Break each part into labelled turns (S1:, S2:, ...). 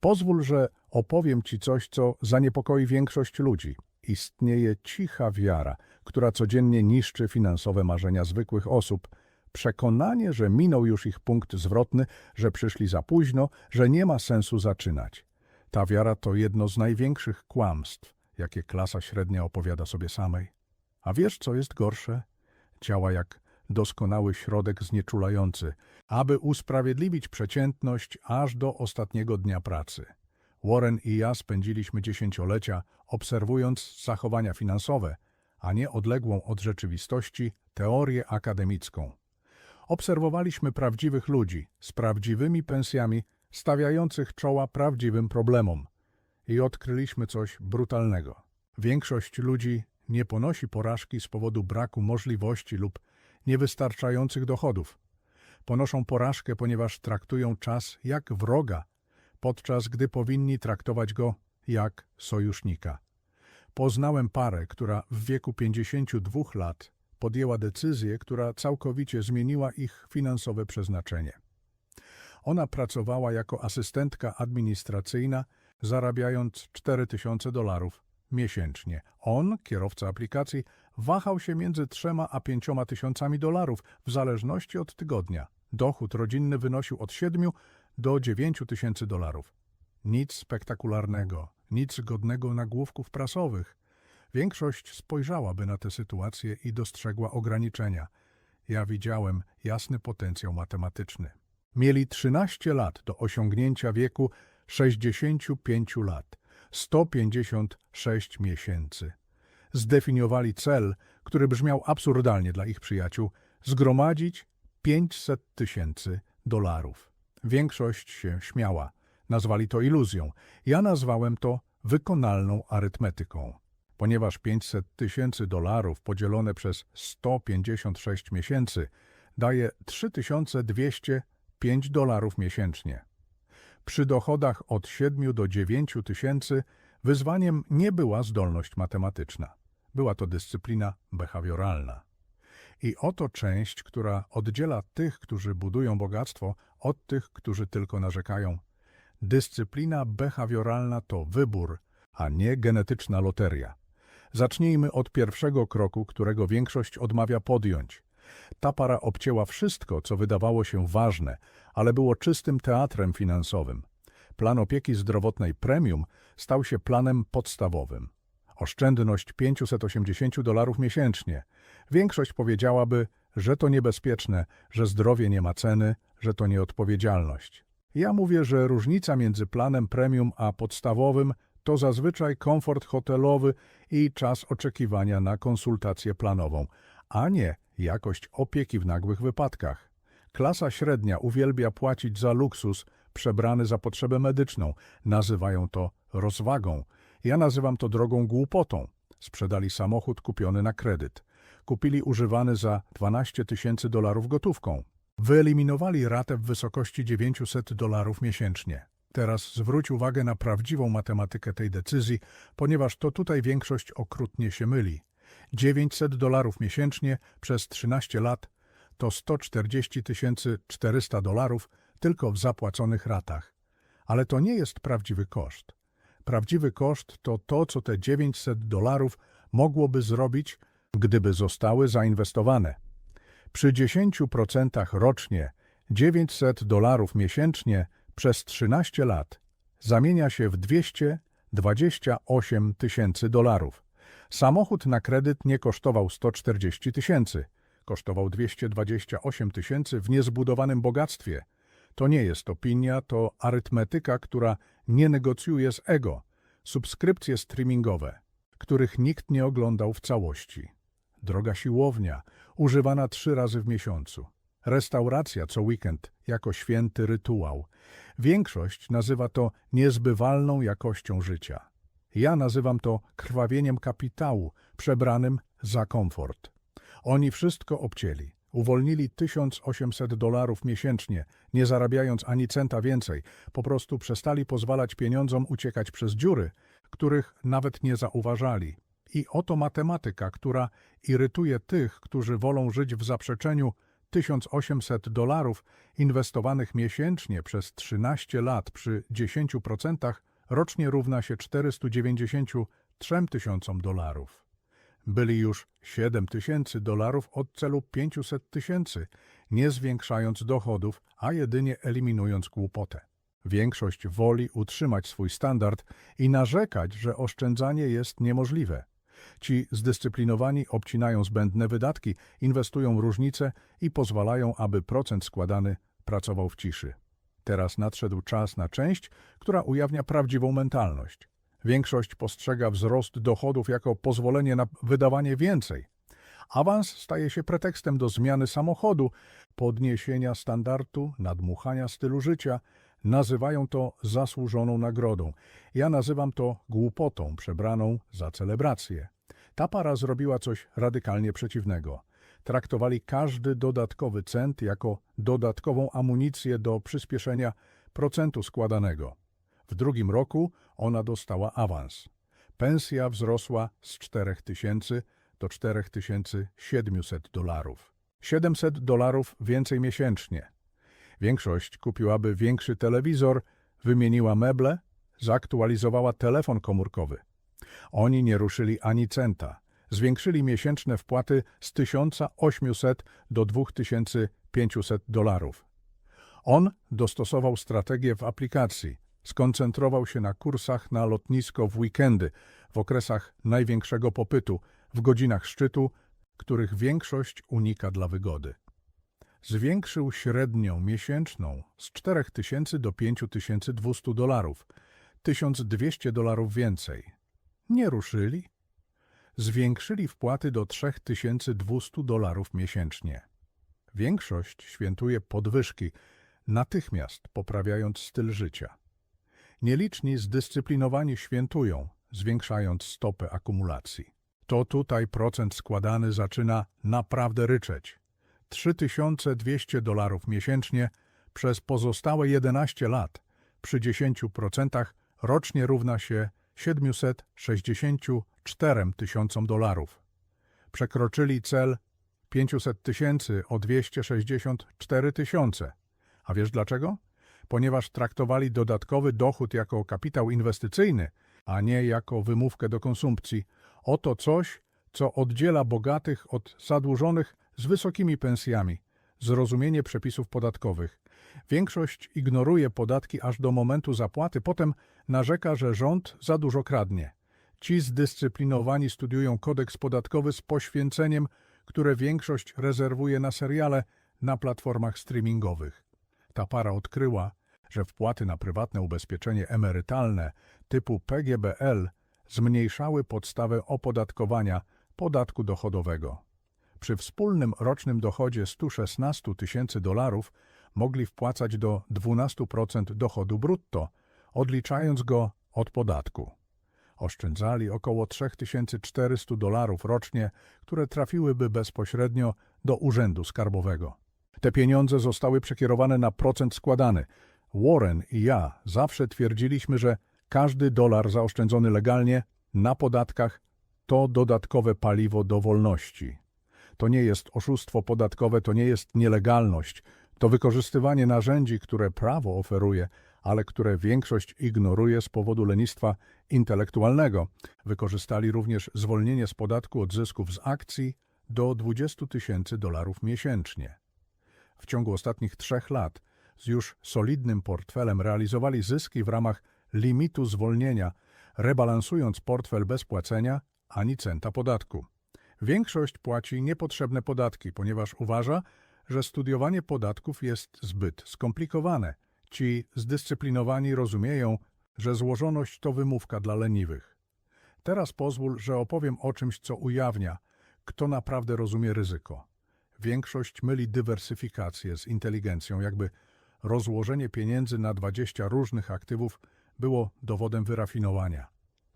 S1: Pozwól, że opowiem Ci coś, co zaniepokoi większość ludzi. Istnieje cicha wiara, która codziennie niszczy finansowe marzenia zwykłych osób. Przekonanie, że minął już ich punkt zwrotny, że przyszli za późno, że nie ma sensu zaczynać. Ta wiara to jedno z największych kłamstw, jakie klasa średnia opowiada sobie samej. A wiesz, co jest gorsze? Działa jak doskonały środek znieczulający, aby usprawiedliwić przeciętność aż do ostatniego dnia pracy. Warren i ja spędziliśmy dziesięciolecia obserwując zachowania finansowe, a nie odległą od rzeczywistości teorię akademicką. Obserwowaliśmy prawdziwych ludzi z prawdziwymi pensjami, stawiających czoła prawdziwym problemom i odkryliśmy coś brutalnego. Większość ludzi nie ponosi porażki z powodu braku możliwości lub niewystarczających dochodów. Ponoszą porażkę, ponieważ traktują czas jak wroga, podczas gdy powinni traktować go jak sojusznika. Poznałem parę, która w wieku 52 lat podjęła decyzję, która całkowicie zmieniła ich finansowe przeznaczenie. Ona pracowała jako asystentka administracyjna, zarabiając 4000 dolarów miesięcznie. On, kierowca aplikacji, wahał się między 3 a 5 tysiącami dolarów w zależności od tygodnia. Dochód rodzinny wynosił od 7 do 9 tysięcy dolarów. Nic spektakularnego, nic godnego nagłówków prasowych. Większość spojrzałaby na tę sytuację i dostrzegła ograniczenia. Ja widziałem jasny potencjał matematyczny. Mieli 13 lat do osiągnięcia wieku 65 lat, 156 miesięcy. Zdefiniowali cel, który brzmiał absurdalnie dla ich przyjaciół, zgromadzić 500 tysięcy dolarów. Większość się śmiała. Nazwali to iluzją. Ja nazwałem to wykonalną arytmetyką. Ponieważ 500 tysięcy dolarów podzielone przez 156 miesięcy daje 3205 dolarów miesięcznie. Przy dochodach od 7 do 9 tysięcy wyzwaniem nie była zdolność matematyczna. Była to dyscyplina behawioralna. I oto część, która oddziela tych, którzy budują bogactwo, od tych, którzy tylko narzekają. Dyscyplina behawioralna to wybór, a nie genetyczna loteria. Zacznijmy od pierwszego kroku, którego większość odmawia podjąć. Ta para obcięła wszystko, co wydawało się ważne, ale było czystym teatrem finansowym. Plan opieki zdrowotnej premium stał się planem podstawowym. Oszczędność 580 dolarów miesięcznie. Większość powiedziałaby, że to niebezpieczne, że zdrowie nie ma ceny, że to nieodpowiedzialność. Ja mówię, że różnica między planem premium a podstawowym to zazwyczaj komfort hotelowy i czas oczekiwania na konsultację planową, a nie jakość opieki w nagłych wypadkach. Klasa średnia uwielbia płacić za luksus przebrany za potrzebę medyczną. Nazywają to rozwagą. Ja nazywam to drogą głupotą. Sprzedali samochód kupiony na kredyt. Kupili używany za 12 tysięcy dolarów gotówką. Wyeliminowali ratę w wysokości 900 dolarów miesięcznie. Teraz zwróć uwagę na prawdziwą matematykę tej decyzji, ponieważ to tutaj większość okrutnie się myli. 900 dolarów miesięcznie przez 13 lat to 140 400 dolarów tylko w zapłaconych ratach. Ale to nie jest prawdziwy koszt. Prawdziwy koszt to to, co te 900 dolarów mogłoby zrobić, gdyby zostały zainwestowane. Przy 10% rocznie 900 dolarów miesięcznie przez 13 lat zamienia się w 228 tysięcy dolarów. Samochód na kredyt nie kosztował 140 tysięcy, kosztował 228 tysięcy w niezbudowanym bogactwie. To nie jest opinia, to arytmetyka, która nie negocjuje z ego. Subskrypcje streamingowe, których nikt nie oglądał w całości. Droga siłownia, używana trzy razy w miesiącu. Restauracja co weekend jako święty rytuał. Większość nazywa to niezbywalną jakością życia. Ja nazywam to krwawieniem kapitału, przebranym za komfort. Oni wszystko obcięli. Uwolnili 1800 dolarów miesięcznie, nie zarabiając ani centa więcej. Po prostu przestali pozwalać pieniądzom uciekać przez dziury, których nawet nie zauważali. I oto matematyka, która irytuje tych, którzy wolą żyć w zaprzeczeniu 1800 dolarów inwestowanych miesięcznie przez 13 lat przy 10% rocznie równa się 493 tysiącom dolarów. Byli już 7 tysięcy dolarów od celu 500 tysięcy, nie zwiększając dochodów, a jedynie eliminując głupotę. Większość woli utrzymać swój standard i narzekać, że oszczędzanie jest niemożliwe. Ci zdyscyplinowani obcinają zbędne wydatki, inwestują różnice i pozwalają, aby procent składany pracował w ciszy. Teraz nadszedł czas na część, która ujawnia prawdziwą mentalność. Większość postrzega wzrost dochodów jako pozwolenie na wydawanie więcej. Awans staje się pretekstem do zmiany samochodu, podniesienia standardu, nadmuchania stylu życia. Nazywają to zasłużoną nagrodą. Ja nazywam to głupotą przebraną za celebrację. Ta para zrobiła coś radykalnie przeciwnego. Traktowali każdy dodatkowy cent jako dodatkową amunicję do przyspieszenia procentu składanego. W drugim roku ona dostała awans. Pensja wzrosła z 4000 do 4700 dolarów. 700 dolarów więcej miesięcznie. Większość kupiłaby większy telewizor, wymieniła meble, zaktualizowała telefon komórkowy. Oni nie ruszyli ani centa. Zwiększyli miesięczne wpłaty z 1800 do 2500 dolarów. On dostosował strategię w aplikacji. Skoncentrował się na kursach na lotnisko w weekendy, w okresach największego popytu, w godzinach szczytu, których większość unika dla wygody. Zwiększył średnią miesięczną z 4000 do 5200 dolarów, 1200 dolarów więcej. Nie ruszyli. Zwiększyli wpłaty do 3200 dolarów miesięcznie. Większość świętuje podwyżki, natychmiast poprawiając styl życia. Nieliczni zdyscyplinowani świętują, zwiększając stopę akumulacji. To tutaj procent składany zaczyna naprawdę ryczeć. 3200 dolarów miesięcznie przez pozostałe 11 lat przy 10% rocznie równa się 764 tysiącom dolarów. Przekroczyli cel 500 tysięcy o 264 tysiące. A wiesz dlaczego? Ponieważ traktowali dodatkowy dochód jako kapitał inwestycyjny, a nie jako wymówkę do konsumpcji. Oto coś, co oddziela bogatych od zadłużonych z wysokimi pensjami. Zrozumienie przepisów podatkowych. Większość ignoruje podatki aż do momentu zapłaty, potem narzeka, że rząd za dużo kradnie. Ci zdyscyplinowani studiują kodeks podatkowy z poświęceniem, które większość rezerwuje na seriale na platformach streamingowych. Ta para odkryła, że wpłaty na prywatne ubezpieczenie emerytalne typu PGBL zmniejszały podstawę opodatkowania podatku dochodowego. Przy wspólnym rocznym dochodzie 116 tysięcy dolarów mogli wpłacać do 12% dochodu brutto, odliczając go od podatku. Oszczędzali około 3400 dolarów rocznie, które trafiłyby bezpośrednio do Urzędu Skarbowego. Te pieniądze zostały przekierowane na procent składany. Warren i ja zawsze twierdziliśmy, że każdy dolar zaoszczędzony legalnie na podatkach to dodatkowe paliwo do wolności. To nie jest oszustwo podatkowe, to nie jest nielegalność, to wykorzystywanie narzędzi, które prawo oferuje, ale które większość ignoruje z powodu lenistwa intelektualnego. Wykorzystali również zwolnienie z podatku od zysków z akcji do 20 tysięcy dolarów miesięcznie. W ciągu ostatnich trzech lat z już solidnym portfelem realizowali zyski w ramach limitu zwolnienia, rebalansując portfel bez płacenia ani centa podatku. Większość płaci niepotrzebne podatki, ponieważ uważa, że studiowanie podatków jest zbyt skomplikowane. Ci zdyscyplinowani rozumieją, że złożoność to wymówka dla leniwych. Teraz pozwól, że opowiem o czymś, co ujawnia, kto naprawdę rozumie ryzyko. Większość myli dywersyfikację z inteligencją, jakby rozłożenie pieniędzy na 20 różnych aktywów było dowodem wyrafinowania.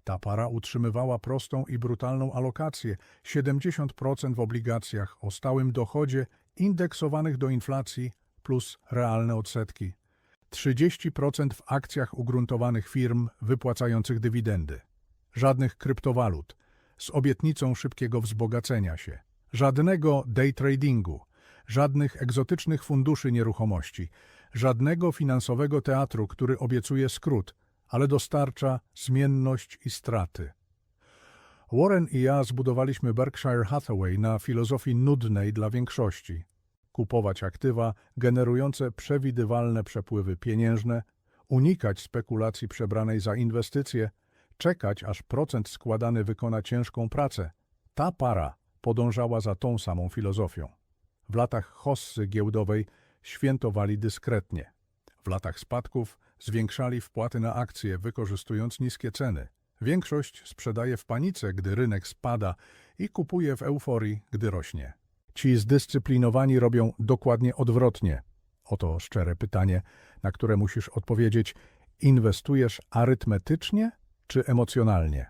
S1: Ta para utrzymywała prostą i brutalną alokację 70% w obligacjach o stałym dochodzie indeksowanych do inflacji plus realne odsetki, 30% w akcjach ugruntowanych firm wypłacających dywidendy, żadnych kryptowalut. Z obietnicą szybkiego wzbogacenia się, żadnego day tradingu, żadnych egzotycznych funduszy nieruchomości, żadnego finansowego teatru, który obiecuje skrót, ale dostarcza zmienność i straty. Warren i ja zbudowaliśmy Berkshire Hathaway na filozofii nudnej dla większości. Kupować aktywa generujące przewidywalne przepływy pieniężne, unikać spekulacji przebranej za inwestycje, czekać aż procent składany wykona ciężką pracę. Ta para podążała za tą samą filozofią. W latach hossy giełdowej świętowali dyskretnie. W latach spadków zwiększali wpłaty na akcje, wykorzystując niskie ceny. Większość sprzedaje w panice, gdy rynek spada i kupuje w euforii, gdy rośnie. Ci zdyscyplinowani robią dokładnie odwrotnie. Oto szczere pytanie, na które musisz odpowiedzieć: inwestujesz arytmetycznie czy emocjonalnie?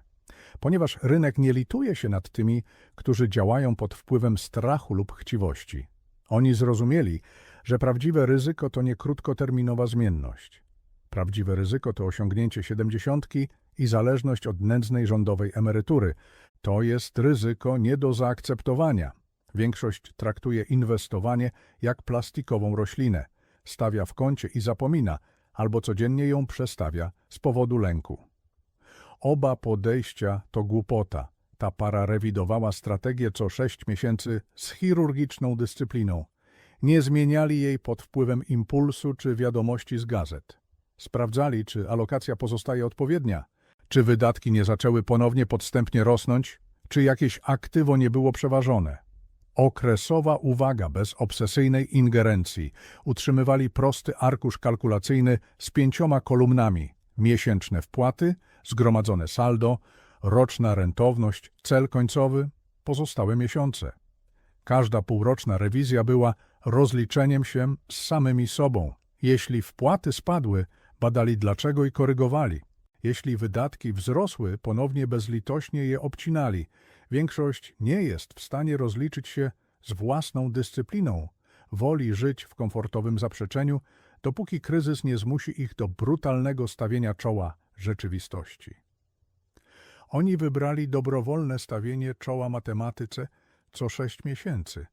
S1: Ponieważ rynek nie lituje się nad tymi, którzy działają pod wpływem strachu lub chciwości. Oni zrozumieli, że prawdziwe ryzyko to nie krótkoterminowa zmienność. Prawdziwe ryzyko to osiągnięcie siedemdziesiątki i zależność od nędznej rządowej emerytury. To jest ryzyko nie do zaakceptowania. Większość traktuje inwestowanie jak plastikową roślinę. Stawia w kącie i zapomina, albo codziennie ją przestawia z powodu lęku. Oba podejścia to głupota. Ta para rewidowała strategię co sześć miesięcy z chirurgiczną dyscypliną. Nie zmieniali jej pod wpływem impulsu czy wiadomości z gazet. Sprawdzali, czy alokacja pozostaje odpowiednia, czy wydatki nie zaczęły ponownie podstępnie rosnąć, czy jakieś aktywo nie było przeważone. Okresowa uwaga bez obsesyjnej ingerencji. Utrzymywali prosty arkusz kalkulacyjny z pięcioma kolumnami. Miesięczne wpłaty, zgromadzone saldo, roczna rentowność, cel końcowy, pozostałe miesiące. Każda półroczna rewizja była rozliczeniem się z samymi sobą. Jeśli wpłaty spadły, badali dlaczego i korygowali. Jeśli wydatki wzrosły, ponownie bezlitośnie je obcinali. Większość nie jest w stanie rozliczyć się z własną dyscypliną. Woli żyć w komfortowym zaprzeczeniu, dopóki kryzys nie zmusi ich do brutalnego stawienia czoła rzeczywistości. Oni wybrali dobrowolne stawienie czoła matematyce co sześć miesięcy.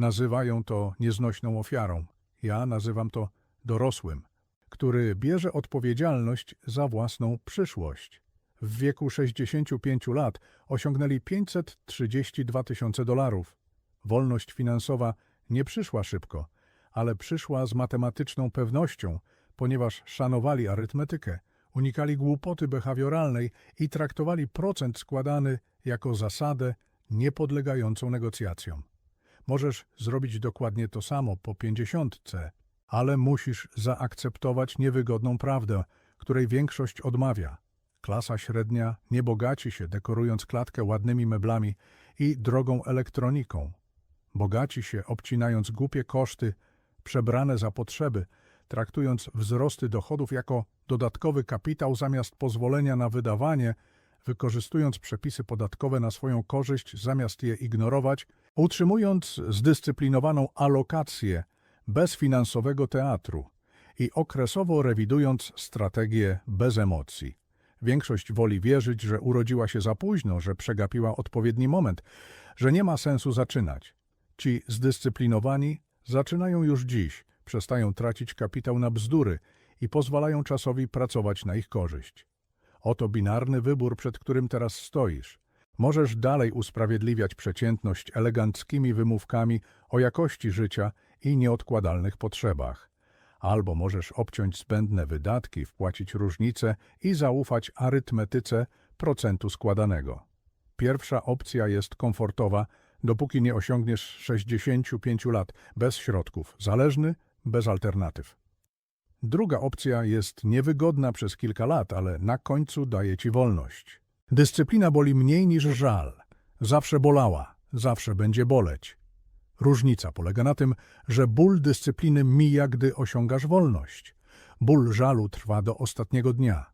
S1: Nazywają to nieznośną ofiarą. Ja nazywam to dorosłym, który bierze odpowiedzialność za własną przyszłość. W wieku 65 lat osiągnęli 532 tysiące dolarów. Wolność finansowa nie przyszła szybko, ale przyszła z matematyczną pewnością, ponieważ szanowali arytmetykę, unikali głupoty behawioralnej i traktowali procent składany jako zasadę niepodlegającą negocjacjom. Możesz zrobić dokładnie to samo po pięćdziesiątce, ale musisz zaakceptować niewygodną prawdę, której większość odmawia. Klasa średnia nie bogaci się dekorując klatkę ładnymi meblami i drogą elektroniką. Bogaci się obcinając głupie koszty przebrane za potrzeby, traktując wzrosty dochodów jako dodatkowy kapitał zamiast pozwolenia na wydawanie, wykorzystując przepisy podatkowe na swoją korzyść zamiast je ignorować, utrzymując zdyscyplinowaną alokację bez finansowego teatru i okresowo rewidując strategię bez emocji. Większość woli wierzyć, że urodziła się za późno, że przegapiła odpowiedni moment, że nie ma sensu zaczynać. Ci zdyscyplinowani zaczynają już dziś, przestają tracić kapitał na bzdury i pozwalają czasowi pracować na ich korzyść. Oto binarny wybór, przed którym teraz stoisz. Możesz dalej usprawiedliwiać przeciętność eleganckimi wymówkami o jakości życia i nieodkładalnych potrzebach. Albo możesz obciąć zbędne wydatki, wpłacić różnicę i zaufać arytmetyce procentu składanego. Pierwsza opcja jest komfortowa, dopóki nie osiągniesz 65 lat, bez środków, zależny, bez alternatyw. Druga opcja jest niewygodna przez kilka lat, ale na końcu daje ci wolność. Dyscyplina boli mniej niż żal. Zawsze bolała, zawsze będzie boleć. Różnica polega na tym, że ból dyscypliny mija, gdy osiągasz wolność. Ból żalu trwa do ostatniego dnia.